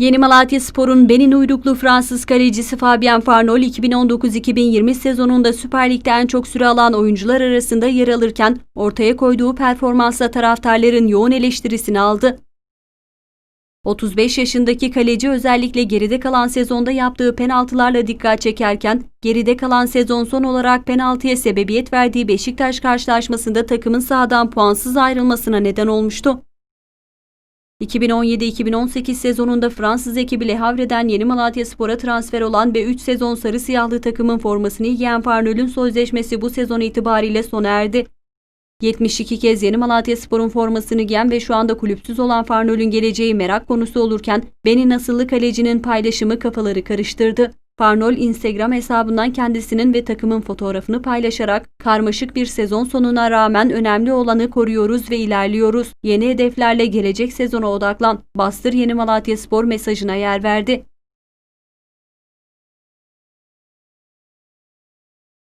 Yeni Malatya Spor'un Benin uyruklu Fransız kalecisi Fabien Farnol 2019-2020 sezonunda Süper Lig'de en çok süre alan oyuncular arasında yer alırken ortaya koyduğu performansla taraftarların yoğun eleştirisini aldı. 35 yaşındaki kaleci özellikle geride kalan sezonda yaptığı penaltılarla dikkat çekerken, geride kalan sezon son olarak penaltıya sebebiyet verdiği Beşiktaş karşılaşmasında takımın sahadan puansız ayrılmasına neden olmuştu. 2017-2018 sezonunda Fransız ekibi Le Havre'den Yeni Malatya Spor'a transfer olan ve 3 sezon sarı siyahlı takımın formasını giyen Farnol'ün sözleşmesi bu sezon itibariyle sona erdi. 72 kez Yeni Malatya Spor'un formasını giyen ve şu anda kulüpsüz olan Farnol'ün geleceği merak konusu olurken Benin asıllı kalecinin paylaşımı kafaları karıştırdı. Farnol Instagram hesabından kendisinin ve takımın fotoğrafını paylaşarak karmaşık bir sezon sonuna rağmen önemli olanı koruyoruz ve ilerliyoruz. Yeni hedeflerle gelecek sezona odaklan. Bastır Yeni Malatya Spor mesajına yer verdi.